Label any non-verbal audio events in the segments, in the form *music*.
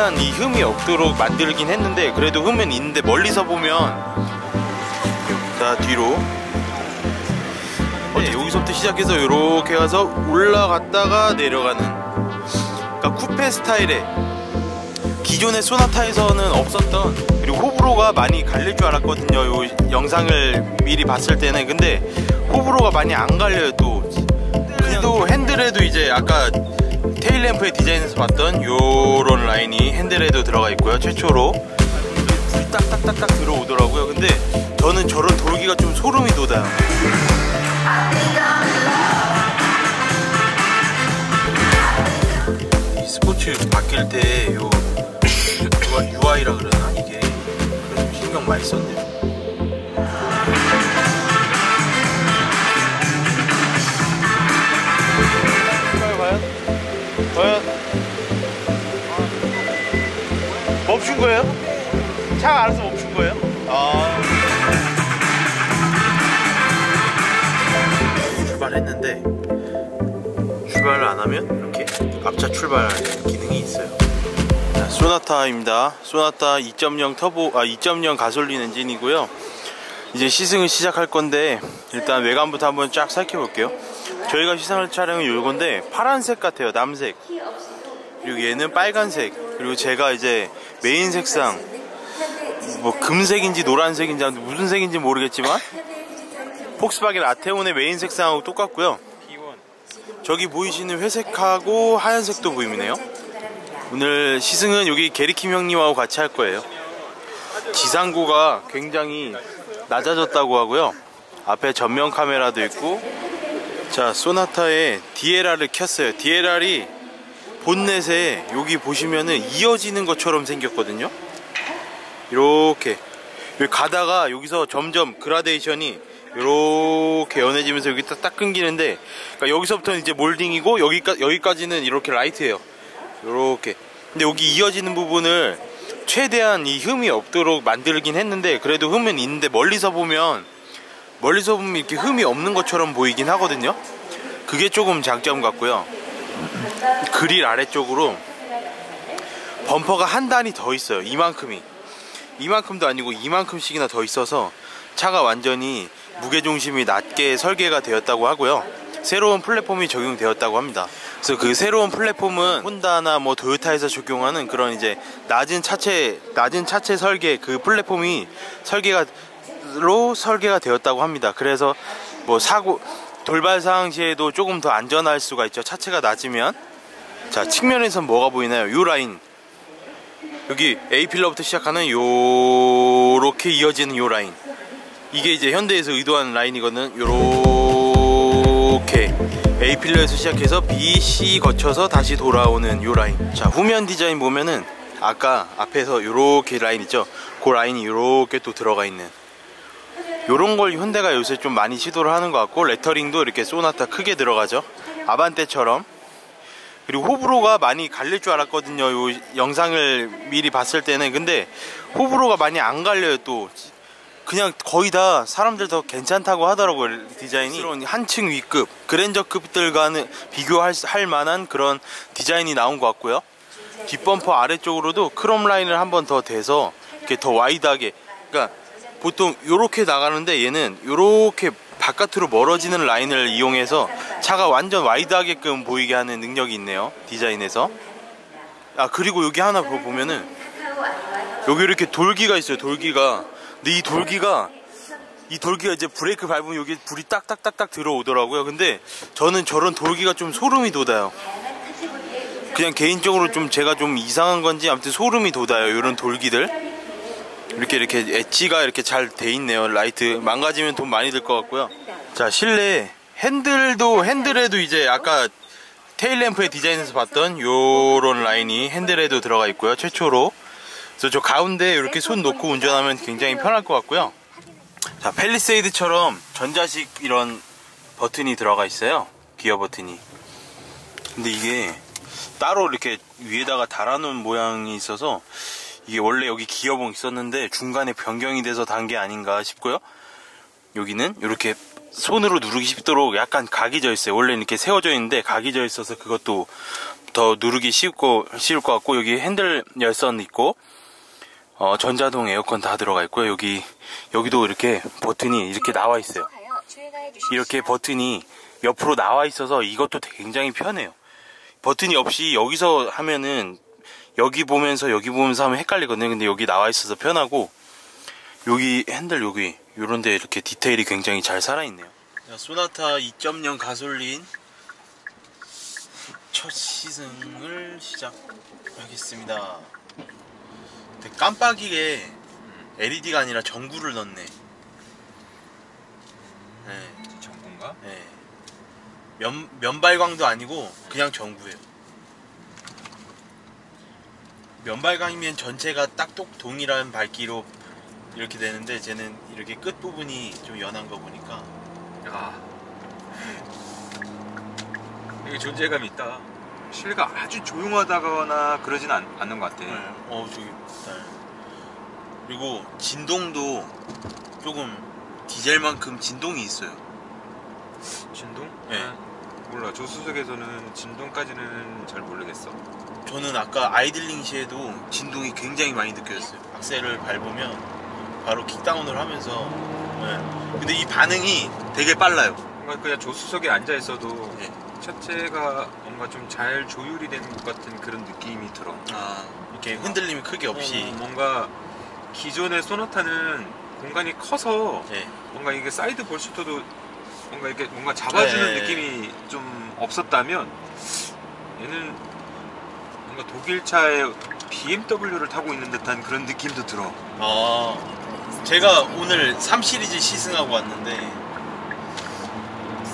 최대한 이 흠이 없도록 만들긴 했는데 그래도 흠은 있는데 멀리서 보면 자 뒤로. 네, 여기서부터 시작해서 이렇게 가서 올라갔다가 내려가는. 그러니까 쿠페 스타일의 기존의 소나타에서는 없었던 그리고 호불호가 많이 갈릴 줄 알았거든요. 요 영상을 미리 봤을 때는. 근데 호불호가 많이 안 갈려요 또. 또 핸들에도 이제 아까 테일 램프의 디자인에서 봤던 요런 라인이 핸들에도 들어가 있고요. 최초로 불이 딱딱딱딱 들어오더라고요. 근데 저는 저런 돌기가 좀 소름이 돋아요. 이 스포츠 바뀔 때요 UI라 그러나? 이게 좀 신경 많이 썼네요 거예요? 차가 알아서 멈춘 거예요? 아. 출발했는데 출발을 안 하면 이렇게 앞차 출발하는 기능이 있어요. 자, 소나타입니다. 소나타 2.0 터보 아 2.0 가솔린 엔진이고요. 이제 시승을 시작할 건데 일단 외관부터 한번 쫙 살펴볼게요. 저희가 시승할 차량은 요건데 파란색 같아요 남색. 그리고 얘는 빨간색. 그리고 제가 이제 메인 색상. 뭐 금색인지 노란색인지 무슨 색인지 모르겠지만 폭스바겐 아테온의 메인 색상하고 똑같고요. 저기 보이시는 회색하고 하얀색도 보이네요. 오늘 시승은 여기 게리킴 형님하고 같이 할 거예요. 지상고가 굉장히 낮아졌다고 하고요. 앞에 전면 카메라도 있고. 자 소나타에 DLR을 켰어요. DLR이 본넷에 여기 보시면은 이어지는 것처럼 생겼거든요. 이렇게. 가다가 여기서 점점 그라데이션이 이렇게 연해지면서 여기 딱, 딱 끊기는데 그러니까 여기서부터는 이제 몰딩이고 여기까, 여기까지는 이렇게 라이트예요. 이렇게. 근데 여기 이어지는 부분을 최대한 이 흠이 없도록 만들긴 했는데 그래도 흠은 있는데 멀리서 보면 멀리서 보면 이렇게 흠이 없는 것처럼 보이긴 하거든요. 그게 조금 장점 같고요 그릴 아래쪽으로 범퍼가 한 단이 더 있어요. 이만큼이. 이만큼도 아니고 이만큼씩이나 더 있어서 차가 완전히 무게중심이 낮게 설계가 되었다고 하고요. 새로운 플랫폼이 적용되었다고 합니다. 그래서 그 새로운 플랫폼은 혼다나 뭐 도요타에서 적용하는 그런 이제 낮은 차체 낮은 차체 설계 그 플랫폼이 설계가 로 설계가 되었다고 합니다. 그래서 뭐 사고 돌발 상황 시에도 조금 더 안전할 수가 있죠. 차체가 낮으면. 자 측면에선 뭐가 보이나요? 요 라인. 여기 A 필러부터 시작하는 요렇게 이어지는 요 라인. 이게 이제 현대에서 의도한 라인이거든. 요렇게. A 필러에서 시작해서 B, C 거쳐서 다시 돌아오는 요 라인. 자 후면 디자인 보면은 아까 앞에서 요렇게 라인 있죠. 그 라인이 요렇게 또 들어가 있는 요런 걸 현대가 요새 좀 많이 시도를 하는 것 같고 레터링도 이렇게 소나타 크게 들어가죠. 아반떼처럼. 그리고 호불호가 많이 갈릴 줄 알았거든요 요 영상을 미리 봤을 때는. 근데 호불호가 많이 안 갈려요 또. 그냥 거의 다 사람들 더 괜찮다고 하더라고요 디자인이. 한층 위급 그랜저급들과는 비교할 할 만한 그런 디자인이 나온 것 같고요. 뒷범퍼 아래쪽으로도 크롬 라인을 한 번 더 대서 이렇게 더 와이드하게 그러니까 보통 이렇게 나가는데 얘는 이렇게 바깥으로 멀어지는 라인을 이용해서 차가 완전 와이드하게끔 보이게 하는 능력이 있네요 디자인에서. 아 그리고 여기 하나 보면은 여기 이렇게 돌기가 있어요 돌기가. 근데 이 돌기가 이 돌기가 이제 브레이크 밟으면 여기 불이 딱딱딱딱 들어오더라고요. 근데 저는 저런 돌기가 좀 소름이 돋아요. 그냥 개인적으로 좀 제가 좀 이상한 건지 아무튼 소름이 돋아요 이런 돌기들 이렇게 이렇게 엣지가 이렇게 잘 돼 있네요. 라이트. 망가지면 돈 많이 들 것 같고요. 자 실내 핸들도 핸들에도 이제 아까 테일램프의 디자인에서 봤던 요런 라인이 핸들에도 들어가 있고요 최초로. 그래서 저 가운데 이렇게 손 놓고 운전하면 굉장히 편할 것 같고요. 자 펠리세이드처럼 전자식 이런 버튼이 들어가 있어요. 기어 버튼이. 근데 이게 따로 이렇게 위에다가 달아놓은 모양이 있어서 이게 원래 여기 기어봉 있었는데 중간에 변경이 돼서 단 게 아닌가 싶고요 여기는 이렇게 손으로 누르기 쉽도록 약간 각이 져 있어요 원래 이렇게 세워져 있는데 각이 져 있어서 그것도 더 누르기 쉽고 쉬울 것 같고 여기 핸들 열선 있고 어, 전자동 에어컨 다 들어가 있고요. 여기 여기도 이렇게 버튼이 이렇게 나와 있어요. 이렇게 버튼이 옆으로 나와 있어서 이것도 굉장히 편해요. 버튼이 없이 여기서 하면은 여기 보면서 여기 보면서 하면 헷갈리거든요. 근데 여기 나와 있어서 편하고 여기 핸들 여기 요런데 이렇게 디테일이 굉장히 잘 살아있네요. 소나타 2.0 가솔린 첫 시승을 시작하겠습니다. 근데 깜빡이게 LED가 아니라 전구를 넣네. 네, 전군가? 네. 면, 면발광도 아니고 그냥 전구예요. 면발광이면 전체가 딱똑 동일한 밝기로 이렇게 되는데 쟤는 이렇게 끝 부분이 좀 연한 거 보니까 야. 이게 존재감이 있다. 실내가 아주 조용하다거나 그러진 않, 않는 것 같아. 어 저기 네. 그리고 진동도 조금 디젤만큼 진동이 있어요. 진동? 네. 아, 몰라. 조수석에서는 진동까지는 잘 모르겠어. 저는 아까 아이들링 시에도 진동이 굉장히 많이 느껴졌어요. 악셀을 밟으면 바로 킥다운을 하면서 네. 근데 이 반응이 되게 빨라요. 뭔가 그냥 조수석에 앉아 있어도 네. 차체가 뭔가 좀 잘 조율이 되는 것 같은 그런 느낌이 들어. 아 이렇게 흔들림이 크게 없이 어, 뭔가 기존의 소나타는 공간이 커서 네. 뭔가 이게 사이드 볼슈터도 뭔가 이렇게 뭔가 잡아주는 네. 느낌이 좀 없었다면 얘는 뭔가 독일차의 BMW를 타고 있는 듯한 그런 느낌도 들어. 아, 제가 오늘 3 시리즈 시승하고 왔는데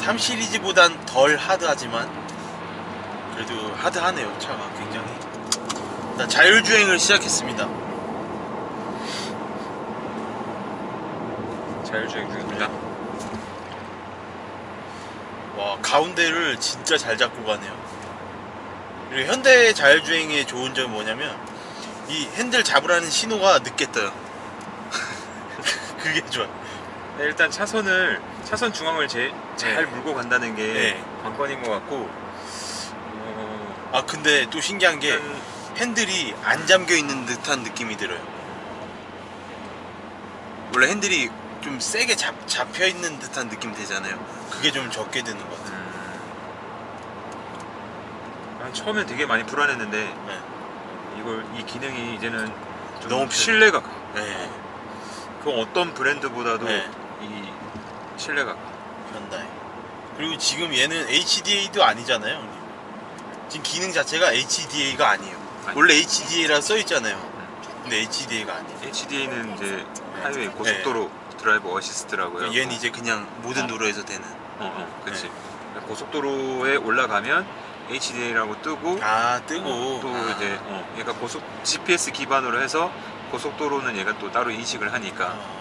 3 시리즈보단 덜 하드하지만 그래도 하드하네요 차가 굉장히. 일단 자율주행을 시작했습니다. 자율주행 중입니다. 와 가운데를 진짜 잘 잡고 가네요. 그리고 현대 자율주행의 좋은 점이 뭐냐면 이 핸들 잡으라는 신호가 늦게 떠요. *laughs* 그게 좋아. 네, 일단 차선을 차선 중앙을 제, 잘 네. 물고 간다는 게 네. 관건인 것 같고 어, 아 근데 또 신기한 게 일단 핸들이 안 잠겨 있는 듯한 느낌이 들어요. 원래 핸들이 좀 세게 잡, 잡혀 있는 듯한 느낌 되잖아요. 그게 좀 적게 드는 것 같아요. 음, 난 처음엔 되게 많이 불안했는데 네. 이걸 이 기능이 이제는 좀 너무 편해. 신뢰가 가. 네. 그 어떤 브랜드보다도 네. 이 신뢰가 가. 현다이. 그리고 지금 얘는 HDA도 아니잖아요. 형님. 지금 기능 자체가 HDA가 아니에요. 아니. 원래 HDA라 써 있잖아요. 근데 HDA가 아니에요. HDA는 이제 하이웨이 고속도로 드라이브 어시스트라고요. 네. 얘는 이제 그냥 모든 어. 도로에서 되는. 어, 어, 그렇지. 네. 고속도로에 올라가면 HDA라고 뜨고 아 뜨고 어, 또 아. 이제 어, 얘가 고속 GPS 기반으로 해서 고속도로는 얘가 또 따로 인식을 하니까 아.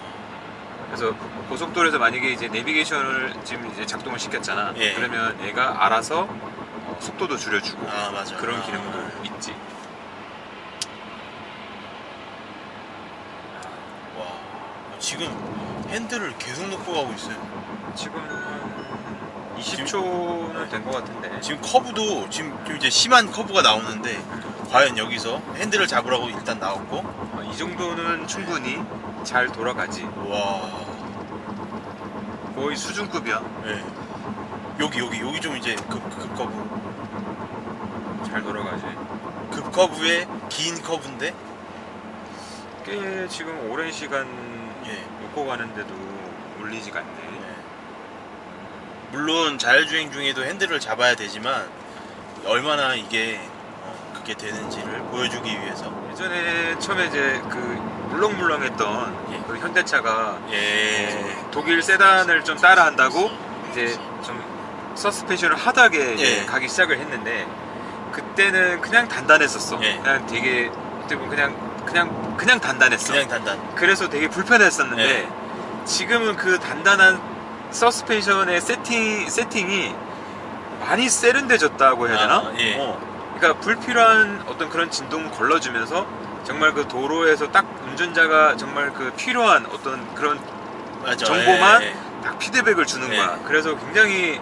그래서 고속도로에서 만약에 이제 내비게이션을 지금 이제 작동을 시켰잖아. 예. 그러면 얘가 알아서 어, 속도도 줄여주고 아 맞아. 그런 아. 기능도 있지. 와 지금 핸들을 계속 놓고 가고 있어요. 지금 한 20초는 된 것 같은데. 지금 커브도 지금 좀 이제 심한 커브가 나오는데 과연 여기서 핸들을 잡으라고 일단 나왔고 어, 이 정도는 충분히 잘 돌아가지. 와 거의 수준급이야. 네. 여기 여기 여기 좀 이제 급, 급 커브 잘 돌아가지. 급 커브에 긴 커브인데 꽤 지금 오랜 시간 예. 놓고 가는데도 울리지가 않네. 네. 물론 자율주행 중에도 핸들을 잡아야 되지만 얼마나 이게 어, 그게 되는지를 보여주기 위해서 예전에 처음에 이제 그 물렁물렁했던 예. 그 현대차가 예 독일 세단을 좀 따라한다고 이제 좀 서스펜션을 하다하게 이제 예. 가기 시작을 했는데 그때는 그냥 단단했었어. 예. 그냥 되게 어떻게 보면 그냥 그냥 그냥 단단했어. 그냥 단단 그래서 되게 불편했었는데 예. 지금은 그 단단한 서스펜션의 세팅 세팅이 많이 세련돼졌다고 해야 되나? 아, 예. 어. 그러니까 불필요한 어떤 그런 진동을 걸러주면서 정말 그 도로에서 딱 운전자가 정말 그 필요한 어떤 그런 맞아 정보만 예, 예. 딱 피드백을 주는 네. 거야. 그래서 굉장히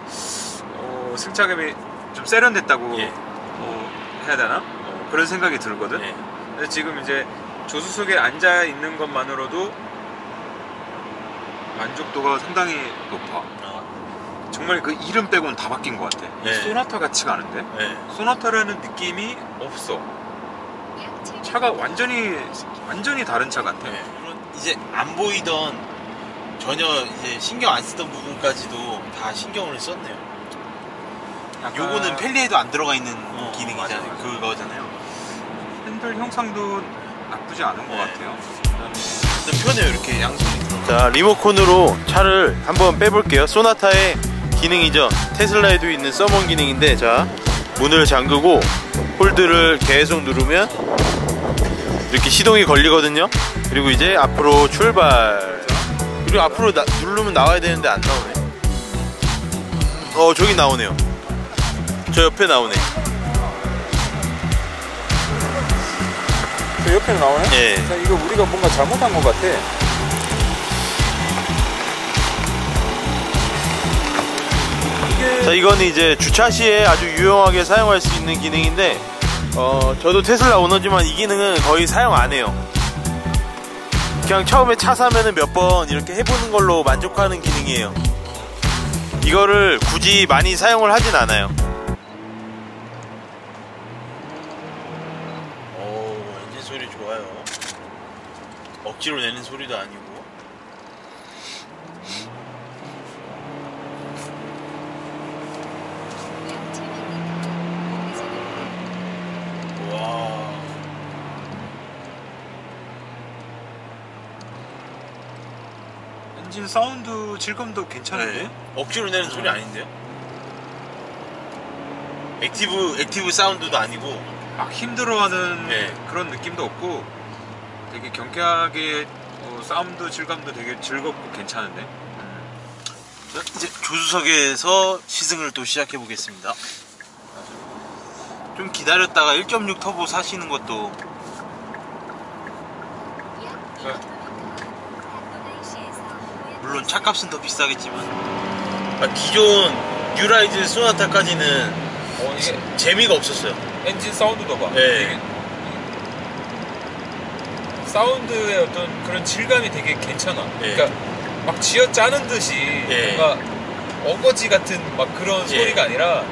어, 승차감이 좀 세련됐다고 예. 어, 해야 되나? 어, 그런 생각이 들거든. 네. 근데 지금 이제 조수석에 앉아 있는 것만으로도 만족도가 상당히 높아. 어, 정말 그 이름 빼고는 다 바뀐 것 같아. 네. 소나타 같지가 않은데? 네. 소나타라는 느낌이 없어. 차가 완전히 완전히 다른 차 같아. 네. 이제 안 보이던 전혀 이제 신경 안 쓰던 부분까지도 다 신경을 썼네요. 약간 요거는 펠리에도 안 들어가 있는 어, 기능이잖아요. 맞아, 맞아. 그거잖아요. 핸들 형상도 나쁘지 않은 것 네. 같아요. 일단 편해요 이렇게 양손이 들어. 자 리모컨으로 차를 한번 빼볼게요. 소나타의 기능이죠. 테슬라에도 있는 서먼 기능인데 자 문을 잠그고 홀드를 계속 누르면 이렇게 시동이 걸리거든요. 그리고 이제 앞으로 출발. 그리고 앞으로 나- 누르면 나와야 되는데 안 나오네. 어 저기 나오네요. 저 옆에 나오네. 저 옆에 나오네? 예. 자, 이거 우리가 뭔가 잘못한 것 같아. 자 이거는 이제 주차 시에 아주 유용하게 사용할 수 있는 기능인데 어 저도 테슬라 오너지만 이 기능은 거의 사용 안 해요 그냥 처음에 차 사면은 몇 번 이렇게 해보는 걸로 만족하는 기능이에요 이거를 굳이 많이 사용을 하진 않아요 오 엔진 소리 좋아요 억지로 내는 소리도 아니고 와 엔진 사운드 질감도 괜찮은데? 네. 억지로 내는 소리 아닌데요? 액티브 액티브 사운드도 아니고 막 힘들어하는 네. 그런 느낌도 없고 되게 경쾌하게 어, 사운드 질감도 되게 즐겁고 괜찮은데? 자, 이제 조수석에서 시승을 또 시작해 보겠습니다. 좀 기다렸다가 1.6 터보 사시는 것도 물론 차값은 더 비싸겠지만 아, 기존 뉴라이즈 소나타까지는 어, 이게 재미가 없었어요. 엔진 사운드도 봐. 네. 사운드의 어떤 그런 질감이 되게 괜찮아. 네. 그러니까 막 쥐어 짜는 듯이 네. 뭔가 어거지 같은 막 그런 네. 소리가 아니라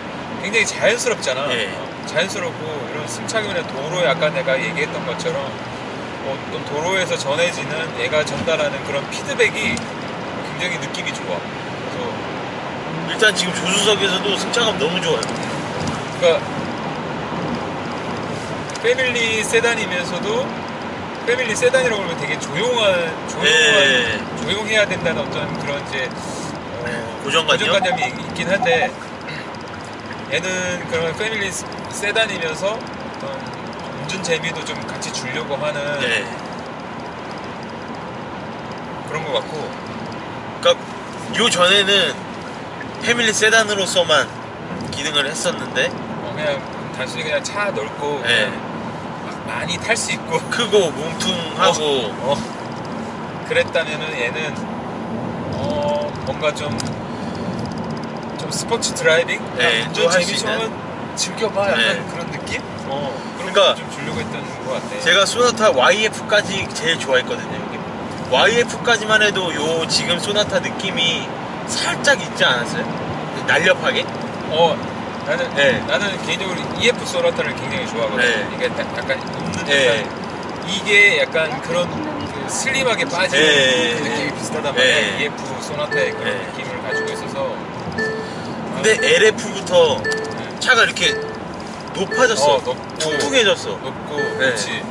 굉장히 자연스럽잖아. 네. 어, 자연스럽고 이런 승차감이나 도로에 아까 내가 얘기했던 것처럼 어, 어떤 도로에서 전해지는 얘가 전달하는 그런 피드백이 굉장히 느낌이 좋아. 그래서 일단 지금 조수석에서도 승차감 너무 좋아요. 그러니까 패밀리 세단이면서도 패밀리 세단이라고 하면 되게 조용한 조용한 네. 조용해야 된다는 어떤 그런 이제 어, 고정관념? 고정관념이 있긴 한데 얘는 그런 패밀리 세단이면서 어떤 운전 재미도 좀 같이 주려고 하는 네. 그런 것 같고 그러니까 요 전에는 패밀리 세단으로서만 기능을 했었는데 어, 그냥 단순히 그냥 차 넓고 네. 그냥 많이 탈 수 있고. *laughs* 크고 뭉퉁하고. 어, 그랬다면은 얘는 어 뭔가 좀 좀 스포츠 드라이빙? 네, 운전 할수 재미 좀 즐겨봐. 약간 네. 그런 느낌? 어 그러니까 거좀 주려고 했던 것 같아 제가 소나타 YF까지 제일 좋아했거든요. YF까지만 해도 요 지금 소나타 느낌이 살짝 있지 않았어요? 날렵하게? 어 나는 네. 나는 개인적으로 EF 소나타를 굉장히 좋아하거든 네. 이게 딱 약간 네. 듯한 이게 약간 그런 그 슬림하게 빠지는 네. 그 느낌이 비슷하단 네. 말이야 EF 소나타의 그런 네. 느낌을 가지고 있어서 근데 LF부터 네. 차가 이렇게 높아졌어. 어, 높고. 퉁퉁해졌어. 높고 네. 그렇지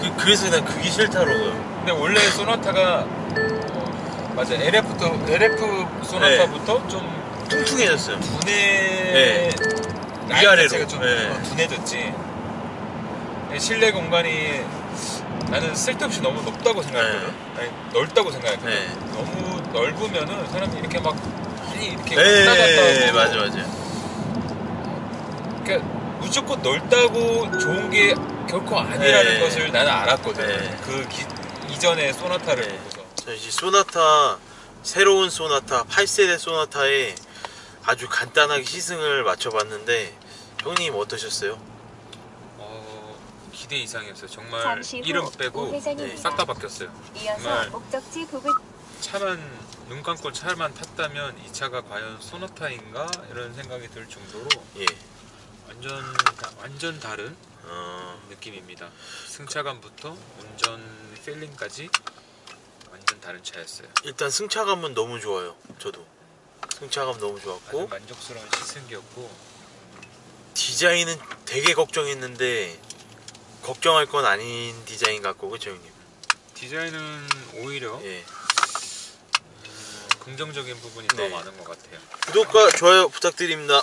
그- 그래서 난 그게 싫더라고요. 근데 원래 소나타가 어, 맞아 LF부터 LF 소나타부터 좀 퉁퉁해졌어요. 분해 라인 위아래로. 자체가 좀 네. 어, 둔해졌지 실내 공간이 나는 쓸데없이 너무 높다고 생각했거든 아니, 넓다고 생각했거든 네. 너무 넓으면은 사람들이 이렇게 막 많이 이렇게 왔다 갔다 네, 하고 맞아, 맞아. 그러니까 무조건 넓다고 좋은 게 결코 아니라는 네. 것을 나는 알았거든 네. 그 기- 이전의 소나타를 네. 보고서 자, 이제 소나타, 새로운 소나타, 8세대 소나타에 아주 간단하게 시승을 맞춰봤는데, 형님 어떠셨어요? 어, 기대 이상이었어요. 정말 잠시 후 이름 빼고 우회전입니다. 싹 다 바뀌었어요. 이어서 정말. 목적지 부근 차만 눈 감고 차만 탔다면 이 차가 과연 소나타인가 이런 생각이 들 정도로 예. 완전 다- 완전 다른 어, 느낌입니다. 승차감부터 운전 필링까지 완전 다른 차였어요. 일단 승차감은 너무 좋아요. 저도 승차감 너무 좋았고 만족스러운 시승기였고 디자인은 되게 걱정했는데 걱정할 건 아닌 디자인 같고 그죠 형님? 디자인은 오히려 예. 긍정적인 부분이 네. 더 많은 것 같아요. 구독과 좋아요 부탁드립니다.